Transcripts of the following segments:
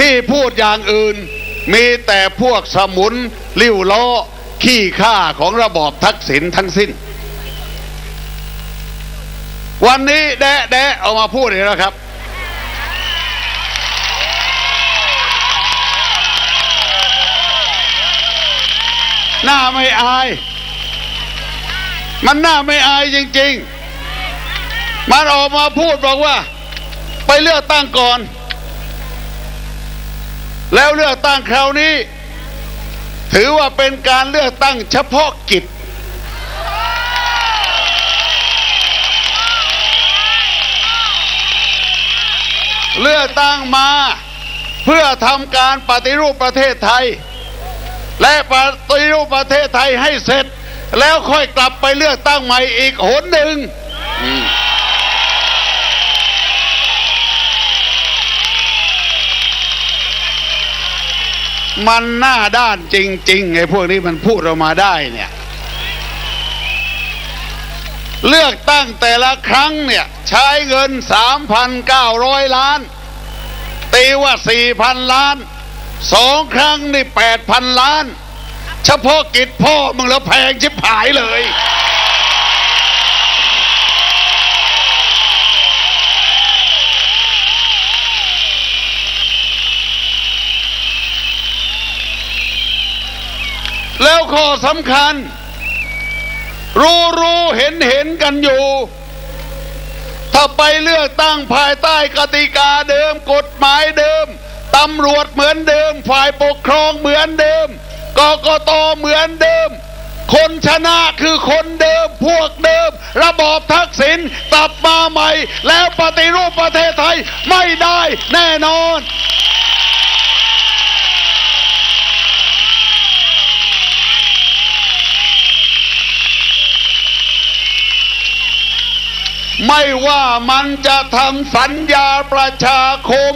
ที่พูดอย่างอื่น มีแต่พวกสมุนลิ้วล้อขี้ข้าของระบอบทักษิณทั้งสิ้น วันนี้แดะแดะเอามาพูดอีกแล้วครับ หน้าไม่อาย มันหน้าไม่อายจริง ๆ มันออกมาพูดบอกว่า ไปเลือกตั้งก่อน แล้วเลือกตั้งคราวนี้ ถือว่าเป็นการเลือกตั้งเฉพาะกิจ เลือกตั้งมาเพื่อทำการปฏิรูปประเทศไทย และปฏิรูปประเทศไทยให้เสร็จ แล้วค่อยกลับไปเลือกตั้งใหม่อีกหนหนึ่ง มันหน้าด้านจริงๆไอ้พวกนี้มันพูดออกมาได้เนี่ย เลือกตั้งแต่ละครั้งเนี่ย ใช้เงิน 3,900 ล้าน ตีว่า 4,000 ล้านสองครั้งนี่ 8,000 ล้าน เฉพาะกิจพ่อมึงแล้วแพงชิบหายเลย แล้วข้อสำคัญ รู้รู้เห็นเห็นกันอยู่ ถ้าไปเลือกตั้งภายใต้กติกาเดิม กฎหมายเดิมตำรวจเหมือนเดิม ฝ่ายปกครองเหมือนเดิมกกตเหมือนเดิม คนชนะคือคนเดิมพวกเดิม ระบอบทักษิณกลับมาใหม่ แล้วปฏิรูปประเทศไทยไม่ได้แน่นอน ไม่ว่ามันจะทำสัญญาประชาคม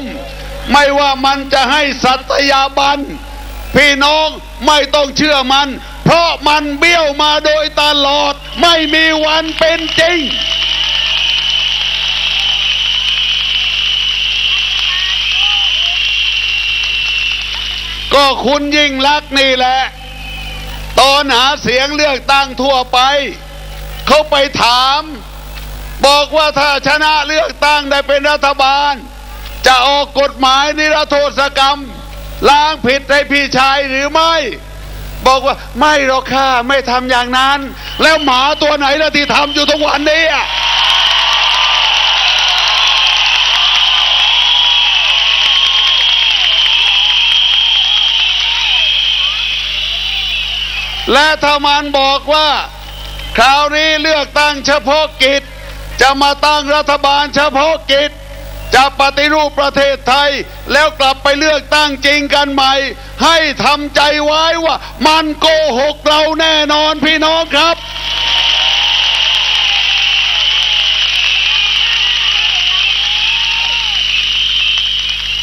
ไม่ว่ามันจะให้สัตยาบัน พี่น้องไม่ต้องเชื่อมัน เพราะมันเบี้ยวมาโดยตลอด ไม่มีวันเป็นจริง ก็คุณยิ่งลักนี่แหละ ตอนหาเสียงเลือกตั้งทั่วไป เขาไปถาม บอกว่าถ้าชนะเลือกตั้งได้เป็นรัฐบาล จะออกกฎหมายนิรโทษกรรม ล้างผิดให้พี่ชายหรือไม่ บอกว่าไม่หรอกค่ะไม่ทำอย่างนั้น แล้วหมาตัวไหนล่ะที่ทำอยู่ทุกวันนี้อะและถ้ามันบอกว่า คราวนี้เลือกตั้งเฉพาะกิจ จะมาตั้งรัฐบาลเฉพาะกิจ จะปฏิรูปประเทศไทย แล้วกลับไปเลือกตั้งจริงกันใหม่ ให้ทำใจไว้ว่ามันโกหกเราแน่นอนพี่น้องครับ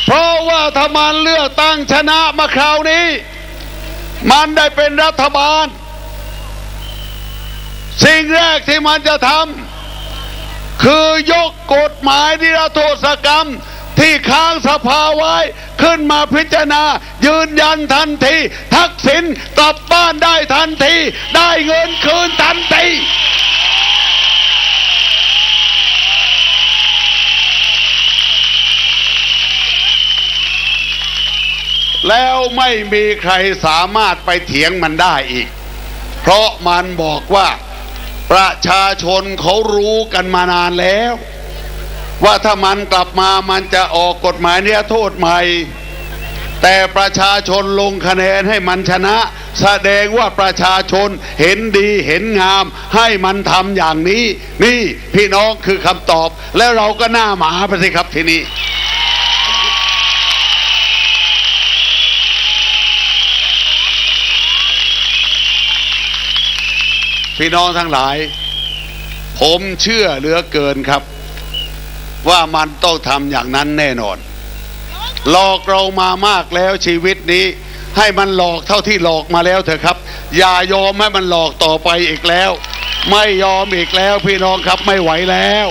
เพราะว่าถ้ามันเลือกตั้งชนะมาคราวนี้ มันได้เป็นรัฐบาล สิ่งแรกที่มันจะทำ คือยกกฎหมายนิรโทษกรรม ที่ค้างสภาไว้ ขึ้นมาพิจารณา ยืนยันทันที ทักษิณกลับบ้านได้ทันที ได้เงินคืนทันทีแล้วไม่มีใครสามารถไปเถียงมันได้อีก เพราะมันบอกว่า ประชาชนเขารู้กันมานานแล้ว ว่าถ้ามันกลับมามันจะออกกฎหมายเนี่ยโทษใหม่ แต่ประชาชนลงคะแนนให้มันชนะ แสดงว่าประชาชนเห็นดีเห็นงาม ให้มันทำอย่างนี้ นี่พี่น้องคือคำตอบ แล้วเราก็หน้าหมาไปสิครับทีนี้ พี่น้องทั้งหลาย ผมเชื่อเหลือเกินครับ ว่ามันต้องทำอย่างนั้นแน่นอน หลอกเรามามากแล้วชีวิตนี้ ให้มันหลอกเท่าที่หลอกมาแล้วเถอะครับ อย่ายอมให้มันหลอกต่อไปอีกแล้ว ไม่ยอมอีกแล้วพี่น้องครับไม่ไหวแล้ว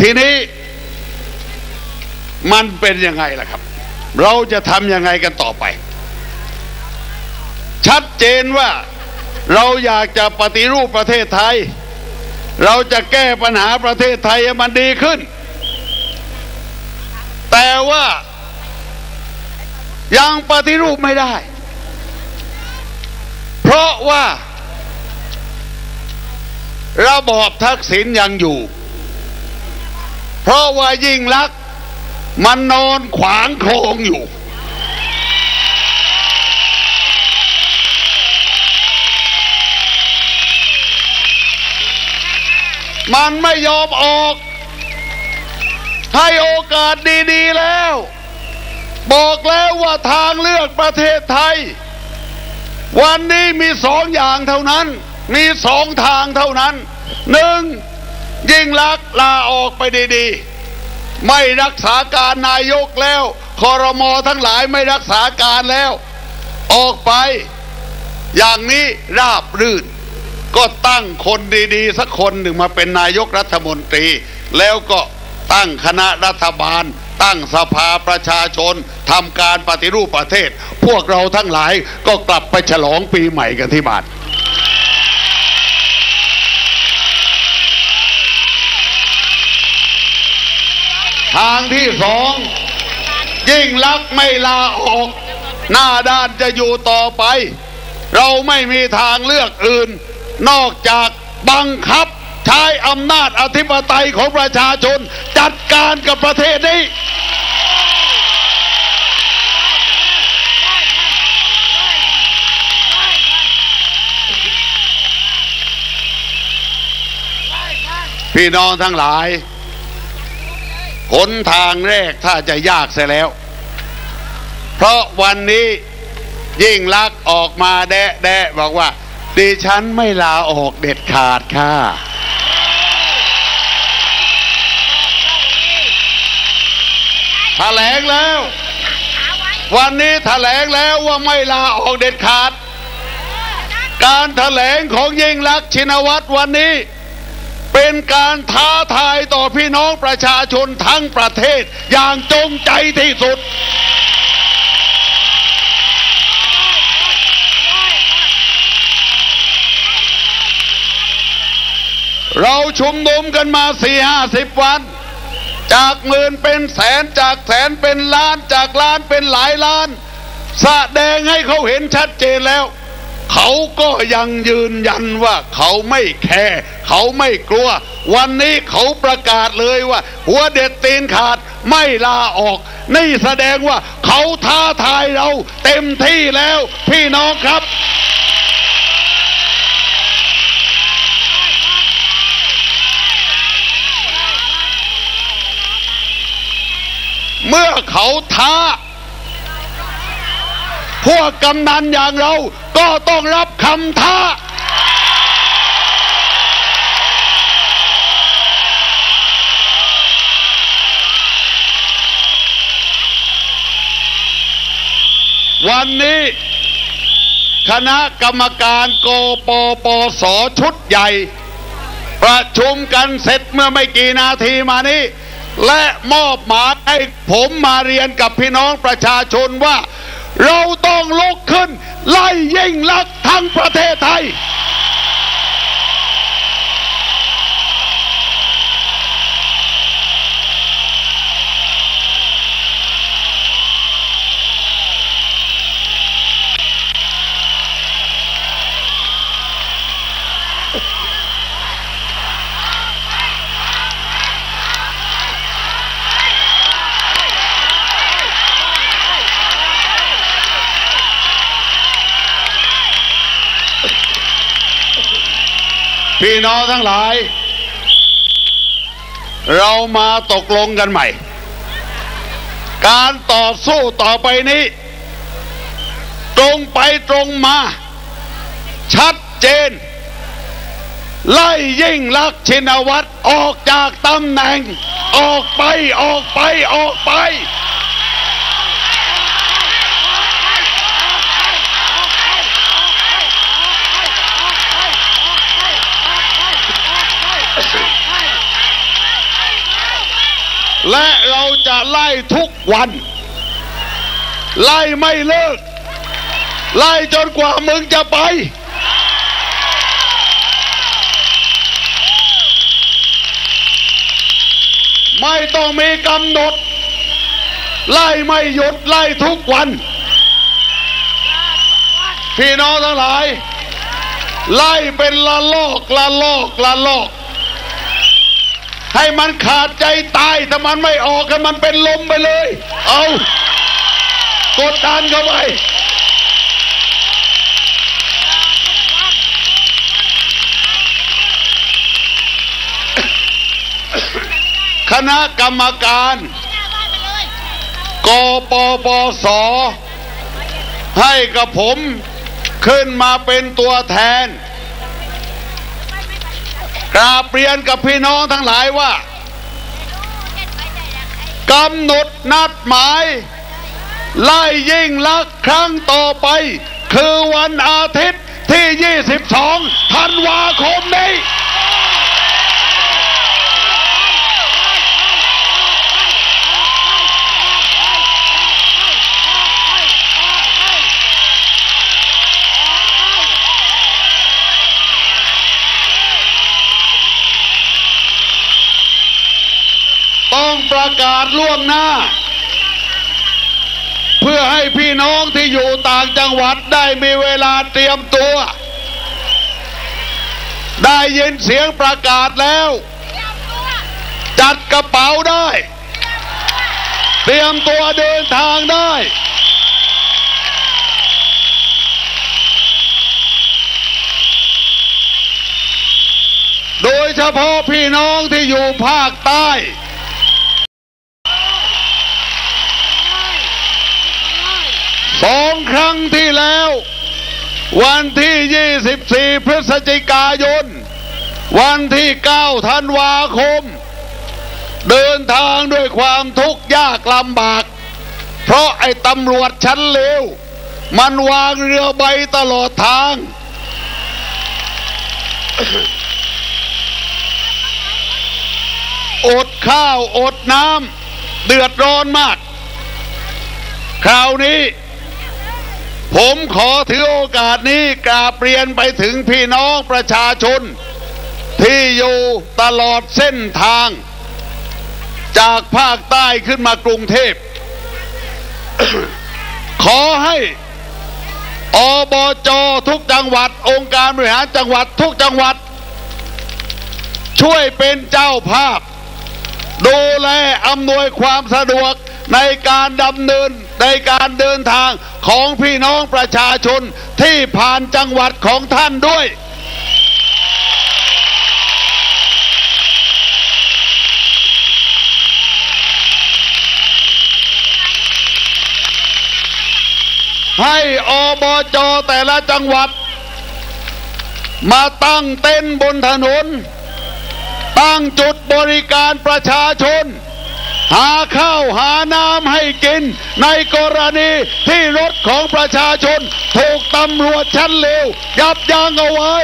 ทีนี้ มันเป็นยังไงล่ะครับ เราจะทำยังไงกันต่อไป ชัดเจนว่าเราอยากจะปฏิรูปประเทศไทย เราจะแก้ปัญหาประเทศไทยให้มันดีขึ้น แต่ว่ายังปฏิรูปไม่ได้ เพราะว่า ระบอบทักษิณยังอยู่ เพราะว่ายิ่งลักษ มันนอนขวางโครงอยู่ มันไม่ยอมออก ให้โอกาสดีๆแล้ว บอกแล้วว่าทางเลือกประเทศไทย วันนี้มีสองอย่างเท่านั้น มีสองทางเท่านั้นหนึ่งยิ่งลักลาออกไปดีๆ ไม่รักษาการนายกแล้วคอรมอทั้งหลายไม่รักษาการแล้ว ออกไป อย่างนี้ราบรื่น ก็ตั้งคนดีๆ สักคนหนึ่งมาเป็นนายกรัฐมนตรี แล้วก็ตั้งคณะรัฐบาล ตั้งสภาประชาชนทำการปฏิรูปประเทศ พวกเราทั้งหลายก็กลับไปฉลองปีใหม่กันที่บ้าน ทางที่สอง ยิ่งลักไม่ลาออก หน้าด้านจะอยู่ต่อไป เราไม่มีทางเลือกอื่น นอกจากบังคับใช้อำนาจอธิปไตยของประชาชน จัดการกับประเทศนี้พี่น้องทั้งหลาย หนทางแรกถ้าจะยากเสียแล้ว เพราะวันนี้ยิ่งลักษ์ออกมาแดะแดะบอกว่า ดิฉันไม่ลาออกเด็ดขาดค่ะ แถลงแล้ว วันนี้แถลงแล้วว่าไม่ลาออกเด็ดขาด การแถลงของยิ่งลักษณ์ชินวัตรวันนี้ เป็นการท้าทายต่อพี่น้องประชาชนทั้งประเทศอย่างจงใจที่สุด เราชุมนุมกันมาสี่ห้าสิบวัน จากหมื่นเป็นแสนจากแสนเป็นล้านจากล้านเป็นหลายล้าน แสดงให้เขาเห็นชัดเจนแล้ว เขาก็ยังยืนยันว่าเขาไม่แคร์เขาไม่กลัว วันนี้เขาประกาศเลยว่า หัวเด็ดตีนขาดไม่ลาออก นี่แสดงว่าเขาท้าทายเราเต็มที่แล้วพี่น้องครับเมื่อเขาท้า พวกกำนันอย่างเรา ก็ต้องรับคำท้า วันนี้คณะกรรมการกปปสชุดใหญ่ ประชุมกันเสร็จเมื่อไม่กี่นาทีมานี้ และมอบหมายให้ผมมาเรียนกับพี่น้องประชาชนว่า เราต้องลุกขึ้น ไล่ยิ่งลักษณ์ทั้งประเทศไทย พี่น้องทั้งหลาย เรามาตกลงกันใหม่ การต่อสู้ต่อไปนี้ ตรงไปตรงมา ชัดเจน ไล่ยิ่งลักษณ์ชินวัตรออกจากตำแหน่ง ออกไปออกไปออกไป และเราจะไล่ทุกวัน ไล่ไม่เลิก ไล่จนกว่ามึงจะไป ไม่ต้องมีกำหนด ไล่ไม่หยุดไล่ทุกวัน พี่น้องทั้งหลาย ไล่เป็นละลอกละลอกละลอก ให้มันขาดใจตายถ้ามันไม่ออกให้มันเป็นลมไปเลย เอากดดันเข้าไปคณะกรรมการกปปส ให้กับผมขึ้นมาเป็นตัวแทน กราบเรียนกับพี่น้องทั้งหลายว่า กำหนดนัดหมาย ไล่ยิ่งลักครั้งต่อไป คือวันอาทิตย์ที่ 22 ธันวาคมนี้ ประกาศล่วงหน้า เพื่อให้พี่น้องที่อยู่ต่างจังหวัดได้มีเวลาเตรียมตัว ได้ยินเสียงประกาศแล้ว จัดกระเป๋าได้ เตรียมตัวเดินทางได้โดยเฉพาะพี่น้องที่อยู่ภาคใต้ สองครั้งที่แล้ว วันที่ 24 พฤศจิกายน วันที่ 9 ธันวาคม เดินทางด้วยความทุกข์ยากลำบาก เพราะไอ้ตำรวจชั้นเลว มันวางเรือใบตลอดทาง อดข้าวอดน้ำเดือดร้อนมาก คราวนี้ ผมขอถือโอกาสนี้กราบเรียนไปถึงพี่น้องประชาชน ที่อยู่ตลอดเส้นทาง จากภาคใต้ขึ้นมากรุงเทพ ขอให้อบจทุกจังหวัด องค์การบริหารจังหวัดทุกจังหวัด ช่วยเป็นเจ้าภาพ ดูแลอำนวยความสะดวกในการดำเนินในการเดินทาง ของพี่น้องประชาชนที่ผ่านจังหวัดของท่านด้วย ให้อบจแต่ละจังหวัด มาตั้งเต้นบนถนน ตั้งจุดบริการประชาชน หาข้าวหาน้ำให้กิน ในกรณีที่รถของประชาชน ถูกตำรวจชั้นเลวยับยั้งเอาไว้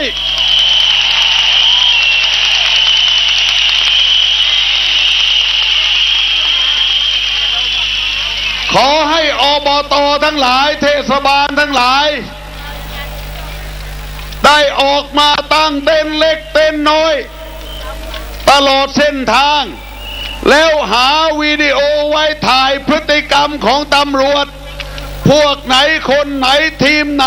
ขอให้อบตทั้งหลาย เทศบาลทั้งหลาย ได้ออกมาตั้งเต้นเล็กเต้นน้อย ตลอดเส้นทาง แล้วหาวิดีโอไว้ถ่ายพฤติกรรมของตำรวจ พวกไหนคนไหนทีมไหน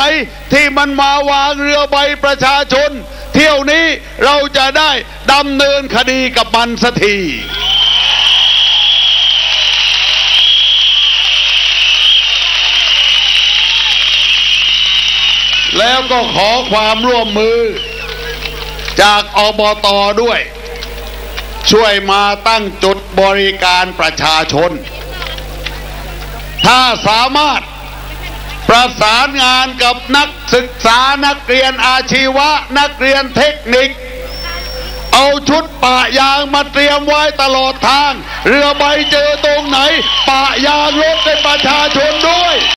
ที่มันมาวางเรือใบประชาชน เที่ยวนี้เราจะได้ดำเนินคดีกับมันสักทีแล้วก็ขอความร่วมมือจากอบตด้วย ช่วยมาตั้งจุดบริการประชาชน ถ้าสามารถประสานงานกับนักศึกษานักเรียนอาชีวะ นักเรียนเทคนิค เอาชุดปะยางมาเตรียมไว้ตลอดทาง เรือใบเจอตรงไหน ปะยางรถให้ประชาชนด้วย